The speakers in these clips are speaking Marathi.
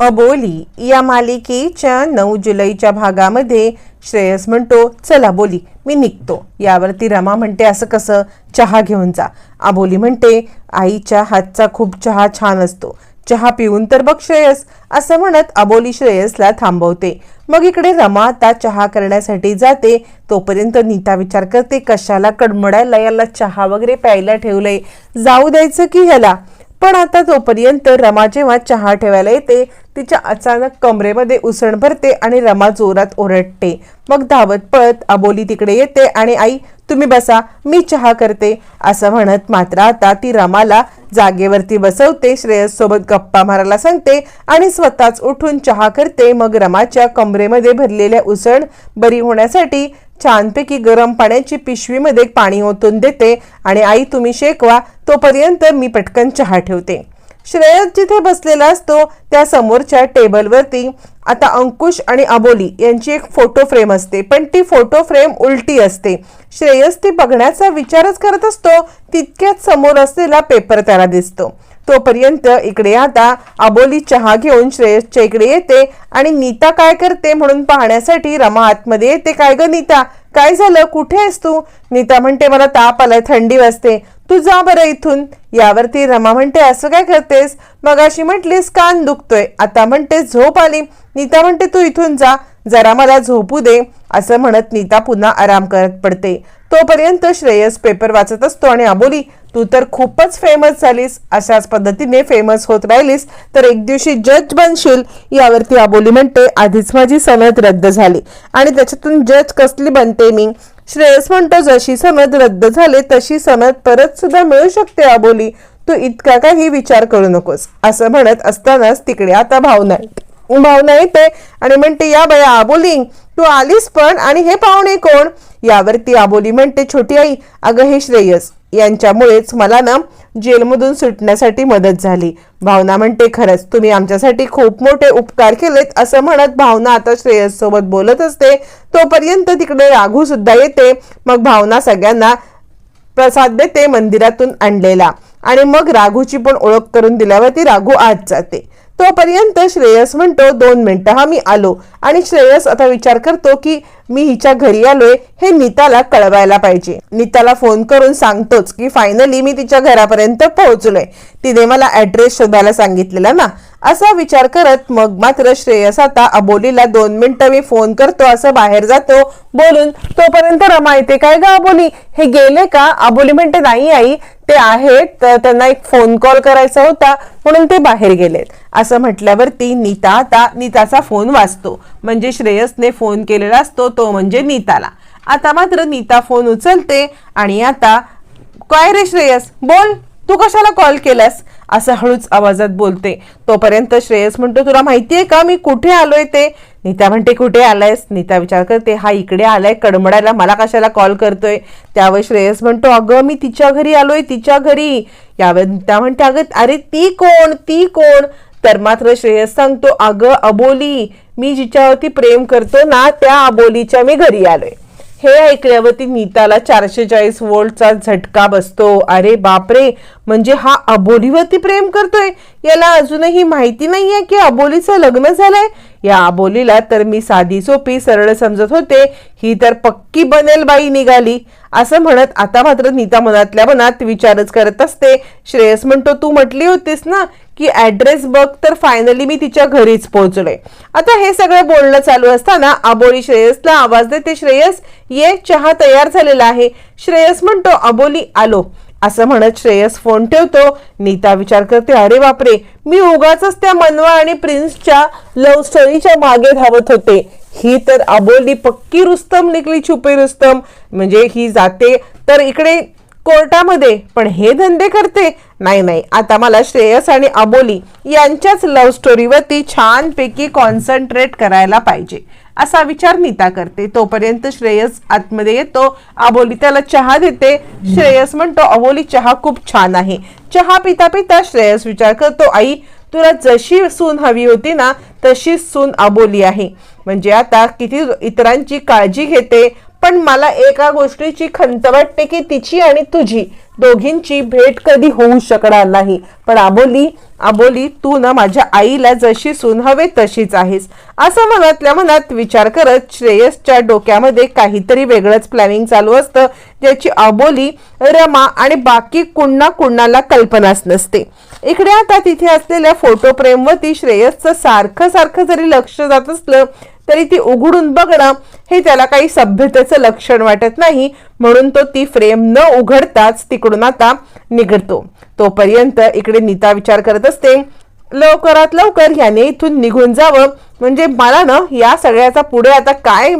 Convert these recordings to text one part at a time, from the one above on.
अबोली या मालिकेच्या नऊ जुलैच्या भागामध्ये श्रेयस म्हणतो चला बोली मी निघतो. यावरती रमा म्हणते असं कसं? चहा घेऊन जा. अबोली म्हणते आईच्या हातचा खूप चहा छान असतो. चहा पिऊन तर बघ श्रेयस. असं म्हणत अबोली श्रेयसला थांबवते. मग इकडे रमा आता चहा करण्यासाठी जाते. तोपर्यंत नीता विचार करते कशाला कडमडायला याला चहा वगैरे प्यायला ठेवलंय? जाऊ द्यायचं की ह्याला? पण आता तोपर्यंत रमा जेव्हा चहा ठेवायला येते तिच्या अचानक कमरेमध्ये उसण भरते आणि रमा जोरात ओरडते. मग धावत पळत अबोली तिकडे येते आणि आई तुम्ही बसा मी चहा करते. असं म्हणत मात्र आता ती रमाला जागेवरती बसवते श्रेयस सोबत गप्पा मारायला सांगते आणि स्वतःच उठून चहा करते. मग रमाच्या कमरेमध्ये भरलेल्या उसण बरी होण्यासाठी छानपैकी गरम पाण्याची पिशवीमध्ये पाणी ओतून देते आणि आई तुम्ही शेकवा तोपर्यंत मी पटकन चहा ठेवते. श्रेयस जिथे बसलेला असतो त्या समोरच्या टेबलवरती आता अंकुश आणि अबोली यांची एक फोटो फ्रेम असते. पण ती फोटो फ्रेम उलटी असते. श्रेयस ती बघण्याचा विचारच करत असतो तितक्याच समोर असलेला पेपर त्याला दिसतो. तोपर्यंत इकडे आता अबोली चहा घेऊन श्रेयसच्या इकडे येते. आणि नीता काय करते म्हणून पाहण्यासाठी रमा आतमध्ये येते. काय ग नीता? काय झालं? कुठे आहेस तू? नीता म्हणते मला ताप आलाय थंडी वाजते. तू जा बरं इथून. यावरती रमा म्हणते असं काय करतेस? मग अशी म्हटलीस कान दुखतोय. आता म्हणते झोप आली. नीता म्हणते तू इथून जा. जरा मला झोपू दे असं म्हणत नीता पुन्हा आराम करत पडते. तोपर्यंत श्रेयस पेपर वाचत असतो आणि अबोली तू तर खूपच फेमस झालीस. अशाच पद्धतीने फेमस होत राहिलीस. तर एक दिवशी जज बनशील. यावरती अबोली म्हणते आधीच माझी सनद रद्द झाली आणि त्याच्यातून जज कसली बनते मी? श्रेयस म्हणतो जशी सनद रद्द झाली तशी सनद परत सुद्धा मिळू शकते अबोली. तू इतका काही विचार करू नकोस. असं म्हणत असतानाच तिकडे आता भावना भावना येते आणि म्हणते या बया आबोली तू आलीस पण आणि हे पाहुणे कोण? यावरती आबोली म्हणते छोटी आई अगं हे श्रेयस यांच्यामुळेच मला ना जेलमधून सुटण्यासाठी मदत झाली. भावना म्हणते खरंच तुम्ही आमच्यासाठी खूप मोठे उपकार केलेत असं म्हणत भावना आता श्रेयस सोबत बोलत असते. तोपर्यंत तिकडे राघू सुद्धा येते. मग भावना सगळ्यांना प्रसाद देते मंदिरातून आणलेला. आणि मग राघूची पण ओळख करून दिल्यावरती राघू आत जाते. तोपर्यंत श्रेयस म्हणतो दोन मिनटं हा मी आलो. आणि श्रेयस आता विचार करतो की मी हिच्या घरी आलोय हे नीताला कळवायला पाहिजे. नीताला फोन करून सांगतोच की फायनली मी तिच्या घरापर्यंत पोहोचलोय. तिने मला ऍड्रेस शोधायला सांगितलेला ना? असा विचार करत मग मात्र श्रेयस आता अबोलीला दोन मिनिटं मी फोन करतो असं बाहेर जातो बोलून. तोपर्यंत रमा येते काय ग अबोली? हे गेले का? अबोली म्हणते नाही आई ते आहेत तर त्यांना एक फोन कॉल करायचा होता म्हणून ते बाहेर गेलेत. असं म्हटल्यावरती नीता आता नीताचा फोन वाचतो. म्हणजे श्रेयसने फोन केलेला असतो तो म्हणजे नीताला. आता मात्र नीता फोन उचलते आणि आता काय रे श्रेयस? बोल तू कशाला कॉल केलास? असं हळूच आवाजात बोलते. तोपर्यंत श्रेयस म्हणतो तुला माहितीये का मी कुठे आलोय ते? नीता म्हणते कुठे आलायस? नीता विचार करते हा इकडे आलाय कडमडायला मला कशाला कॉल करतोय? त्यावर श्रेयस म्हणतो अगं मी तिच्या घरी आलोय तिच्या घरी. यावर नीता म्हणते अगं अरे ती कोण? ती कोण? तर मात्र श्रेयस सांगतो अगं अबोली मी जिच्यावरती प्रेम करतो ना त्या अबोलीच्या मी घरी आलोय. हे ऐकल्यावरती नीताला चारशे चाळीस वोल्टचा झटका बसतो. अरे बापरे! म्हणजे हा अबोलीवरती प्रेम करतोय? याला अजूनही माहिती नाहीये की अबोलीचं लग्न झालंय. या अबोलीला तर मी साधी सोपी सरळ समजत होते. ही तर पक्की बनेल बाई निघाली. असं म्हणत आता मात्र नीता मनातल्या मनात विचारच करत असते. श्रेयस म्हणतो तू म्हटली होतीस ना की ॲड्रेस बघ तर फायनली मी तिच्या घरीच पोहोचलोय. आता हे सगळं बोलणं चालू असताना अबोली श्रेयसला आवाज देते श्रेयस ये चहा तयार झालेला आहे. श्रेयस म्हणतो अबोली आलो. असं म्हणत श्रेयस फोन ठेवतो. नीता विचार करते अरे बापरे मी उगाच त्या मनवा आणि प्रिन्सच्या लव्ह स्टोरीच्या मागे धावत होते. ही तर अबोली पक्की रुस्तम निघली छुपे रुस्तम. म्हणजे ही जाते. तर इकडे कोर्टामध्ये. पण हे धंदे करते? नाही नाही. आता मला श्रेयस आणि अबोली यांच्याच लव्ह स्टोरीवरती छानपैकी कॉन्सन्ट्रेट करायला पाहिजे. असा विचार नीता करते. तोपर्यंत श्रेयस आतमध्ये येतो. अबोली त्याला चहा देते. श्रेयस म्हणतो अबोली चहा खूप छान आहे. चहा पिता पिता श्रेयस विचार करतो आई तुला जशी सून हवी होती ना तशीच सून अबोली आहे. म्हणजे आता किती इतरांची काळजी घेते. पण मला एका गोष्टीची खंत वाटते की तिची आणि तुझी दोघींची भेट कधी होऊ शकणार नाही. पण आबोली आबोली तू ना माझ्या आईला जशी सून हवे तशीच आहेस. असं मनातल्या मनात विचार करत श्रेयसच्या डोक्यामध्ये काहीतरी वेगळंच प्लॅनिंग चालू असतं ज्याची आबोली रमा आणि बाकी कुणा कुणाला कल्पनाच नसते. इकडे आता तिथे असलेल्या फोटो फ्रेमवरती श्रेयसचं सारखं सारखं जरी लक्ष जात असलं तरी ती उघडून बघणं हे त्याला काही सभ्यतेचं लक्षण वाटत नाही. म्हणून तो ती फ्रेम न उघडताच तिकडून आता निघतो. तोपर्यंत इकडे नीता विचार करत असते लवकरात लवकर याने इथून निघून जावं. म्हणजे मला ना या सगळ्याचा पुढे आता काय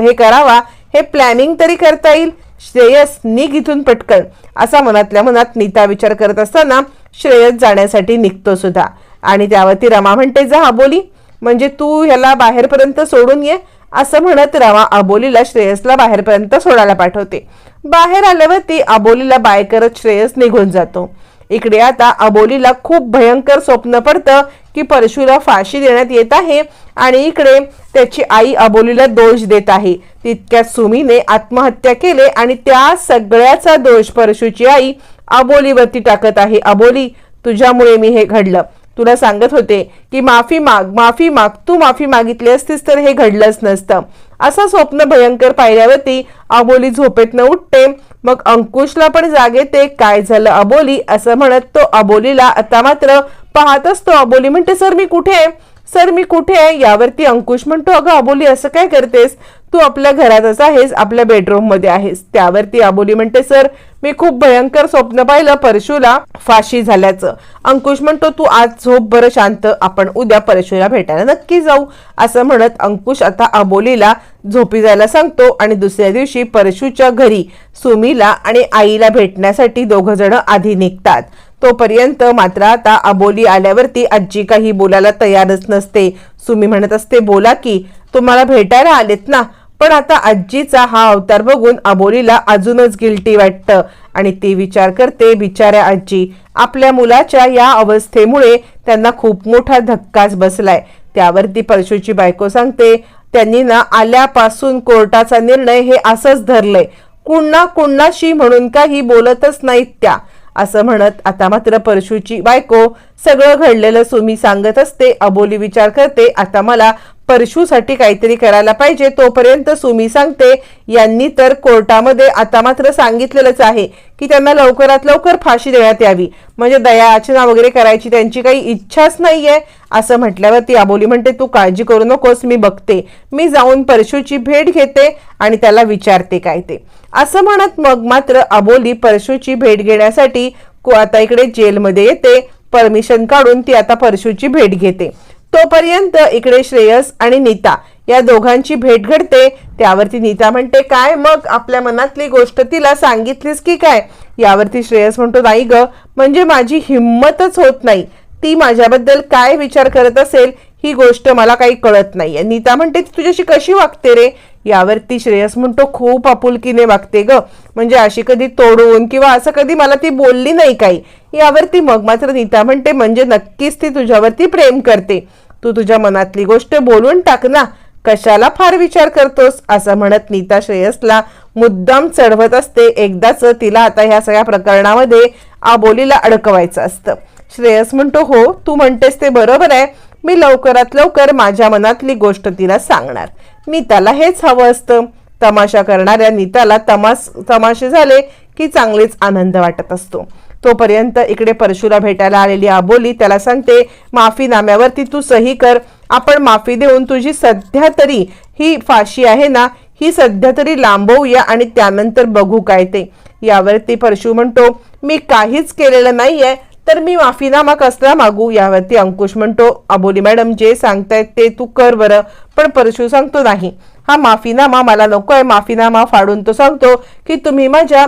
हे करावा हे प्लॅनिंग तरी करता येईल. श्रेयस निघ इथून पटकन. असा मनातल्या मनात नीता विचार करत असताना श्रेयस जाण्यासाठी निघतो सुद्धा. आणि त्यावरती रमा म्हणते जा बोली. म्हणजे तू ह्याला बाहेरपर्यंत सोडून ये असं म्हणत रवा अबोलीला श्रेयसला बाहेरपर्यंत सोडायला पाठवते. बाहेर आल्यावर ती अबोलीला बाय करत श्रेयस निघून जातो. इकडे आता अबोलीला खूप भयंकर स्वप्न पडतं की परशुला फाशी देण्यात येत आहे आणि इकडे त्याची आई अबोलीला दोष देत आहे. तितक्यात सुमीने आत्महत्या केले आणि त्या सगळ्याचा दोष परशुची आई अबोलीवरती टाकत आहे. अबोली तुझ्यामुळे मी हे घडलं. तुला सांगत होते की माफी माग माफी माग तू माफी मागितली असतीस तर हे घडलंच नसतं. असं स्वप्न भयंकर पाहिल्यावरती अबोली झोपेतनं उठते. मग अंकुशला पण जागे ते काय झालं अबोली? असं म्हणत तो अबोलीला आता मात्र पाहत असतो अबोली म्हणते सर मी कुठे आहे? सर मी कुठे आहे? यावरती अंकुश म्हणतो अगं अबोली असं काय करतेस? तू आपल्या घरातच आहेस आपल्या बेडरूममध्ये आहेस. त्यावरती अबोली म्हणते सर मी खूप भयंकर स्वप्न पाहिलं परशुला फाशी झाल्याचं. अंकुश म्हणतो तू आज झोप बरं शांत आपण उद्या परशुला भेटायला नक्की जाऊ. असं म्हणत अंकुश आता अबोलीला झोपी जायला सांगतो आणि दुसऱ्या दिवशी परशुच्या घरी सुमीला आणि आईला भेटण्यासाठी दोघ जण आधी निघतात. तोपर्यंत मात्र आता अबोली आल्यावरती आजी काही बोलायला तयारच नसते. सुमी म्हणत असते बोला की तुम्हाला भेटायला आलेत ना? पण आता आजीचा हा अवतार बघून अबोलीला अजूनच गिल्टी वाटतं. आणि ती विचार करते बिचाऱ्या आजी आपल्या मुलाच्या या अवस्थेमुळे त्यांना खूप मोठा धक्काच बसलाय. त्यावरती परशुची बायको सांगते त्यांनी ना आल्यापासून कोर्टाचा निर्णय हे असंच धरलंय. कुणा कुणाशी म्हणून काही बोलतच नाहीत त्या. असं म्हणत आता मात्र परशुची बायको सगळं घडलेलं सुमी सांगत असते. अबोली विचार करते आता मला परशुसाठी काहीतरी करायला पाहिजे. तोपर्यंत सुमी सांगते यांनी तर कोर्टामध्ये आता मात्र सांगितलेलंच आहे की त्यांना लवकरात लवकर फाशी देण्यात यावी. म्हणजे दया याचना वगैरे करायची त्यांची काही इच्छाच नाहीये. असं म्हटल्यावर ती अबोली म्हणते तू काळजी करू नकोस मी बघते. मी जाऊन परशुची भेट घेते आणि त्याला विचारते काय ते. असं म्हणत मग मात्र अबोली परशुची भेट घेण्यासाठी को- आता इकडे जेलमध्ये येते. परमिशन काढून ती आता परशुची भेट घेते. तोपर्यंत इकडे श्रेयस आणि नीता या दोघांची भेट घडते. त्यावरती नीता म्हणते काय मग? आपल्या मनातली गोष्ट तिला सांगितलीस की काय? यावरती श्रेयस म्हणतो नाही ग म्हणजे माझी हिंमतच होत नाही. ती माझ्याबद्दल काय विचार करत असेल ही गोष्ट मला काही कळत नाहीये. नीता म्हणते ती तुझ्याशी कशी वागते रे? यावरती श्रेयस म्हणतो खूप आपुलकीने वागते ग. म्हणजे अशी कधी तोडून किंवा असं कधी मला ती बोलली नाही काही. यावरती मग मात्र नीता म्हणते म्हणजे नक्कीच ती तुझ्यावरती प्रेम करते. तू तुझ्या मनातली गोष्ट बोलून टाक ना. कशाला फार विचार करतोस? असं म्हणत नीता श्रेयसला मुद्दाम चढवत असते. एकदाच तिला आता ह्या सगळ्या प्रकरणामध्ये आबोलीला अडकवायचं असतं. श्रेयस म्हणतो हो तू म्हणतेस ते बरोबर आहे. मी लवकरात लवकर माझ्या मनातली गोष्ट तिला सांगणार. मी त्याला हेच हवं असतं. तमाशा करणाऱ्या नीताला तमास तमाशे झाले की चांगलेच आनंद वाटत असतो. तोपर्यंत इकडे परशुला भेटायला आलेली आबोली त्याला सांगते माफीनाम्यावरती तू सही कर. आपण माफी देऊन तुझी सध्या तरी ही फाशी आहे ना ही सध्या तरी लांबवूया आणि त्यानंतर बघू काय ते. यावरती परशु म्हणतो मी काहीच केलेलं नाहीये. तर मी माफीनामा कसला मागू? यावरती अंकुश म्हणतो अबोली मॅडम जे सांगतायत ते तू कर बरं पण परशु सांगतो नाही. हा माफीनामा मला नको आहे माफीनामा फाडून तो सांगतो की तुम्ही माझ्या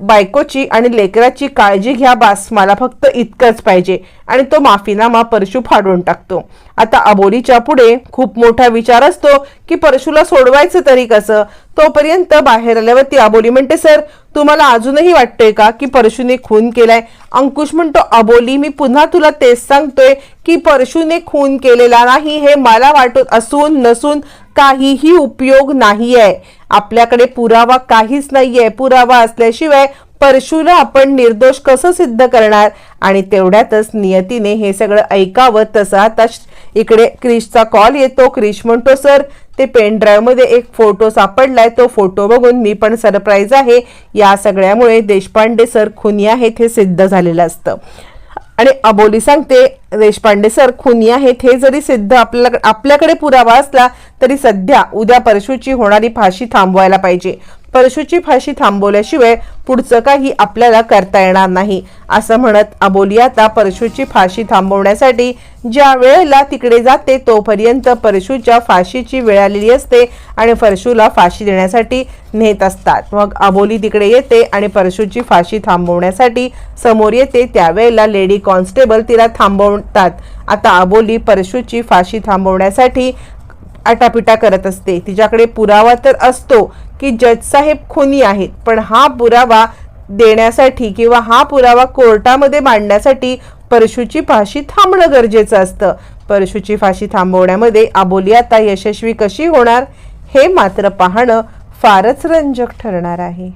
बायकोची आणि लेकराची काळजी घ्या बास मला फक्त इतकंच पाहिजे. आणि तो माफीनामा परशु फाडून टाकतो. आता अबोलीच्या पुढे खूप मोठा विचार असतो की परशूला सोडवायचं तरी कसं? तोपर्यंत बाहेर आल्यावरती अबोली म्हणते सर तुम्हाला अजूनही वाटतंय का की परशुने खून केलाय? अंकुश म्हणतो अबोली मी पुन्हा तुला तेच सांगतोय की परशुने खून केलेला नाही हे मला वाटत असून नसून काहीही उपयोग नाहीये. आपल्याकडे पुरावा काहीच नाहीये. पुरावा असल्याशिवाय परशुला आपण निर्दोष कसं सिद्ध करणार? आणि तेवढ्यातच नियतीने हे सगळं ऐकावं. तसं आता इकडे क्रिशचा कॉल येतो. क्रिश म्हणतो सर ते पेन ड्राईव्हमध्ये एक फोटो सापडलाय. तो फोटो बघून मी पण सरप्राईज आहे. या सगळ्यामुळे देशपांडे सर खुनी आहेत हे सिद्ध झालेलं असतं. आणि अबोली सांगते देशपांडे सर खुनी आहेत. हे जरी सिद्ध आपल्याला आपल्याकडे पुरावा असला तरी सध्या उद्या परशुची होणारी फाशी थांबवायला पाहिजे. परशुची फाशी थांबवल्याशिवाय पुढचं काही आपल्याला करता येणार नाही असं म्हणत अबोली आता परशुची फाशी थांबवण्यासाठी ज्या वेळेला तिकडे जाते तोपर्यंत परशुच्या फाशीची वेळ आलेली असते आणि परशुला फाशी देण्यासाठी नेत असतात. मग अबोली तिकडे येते आणि परशुची फाशी थांबवण्यासाठी समोर येते. त्यावेळेला लेडी कॉन्स्टेबल तिला थांबवतात. आता अबोली परशुची फाशी थांबवण्यासाठी आटापिटा करत असते. तिच्याकडे पुरावा तर असतो की जजसाहेब खुनी आहेत. पण हा पुरावा देण्यासाठी किंवा हा पुरावा कोर्टामध्ये मांडण्यासाठी परशूची फाशी थांबणं गरजेचं असतं. परशूची फाशी थांबवण्यामध्ये आबोली आता यशस्वी कशी होणार हे मात्र पाहणं फारच रंजक ठरणार आहे.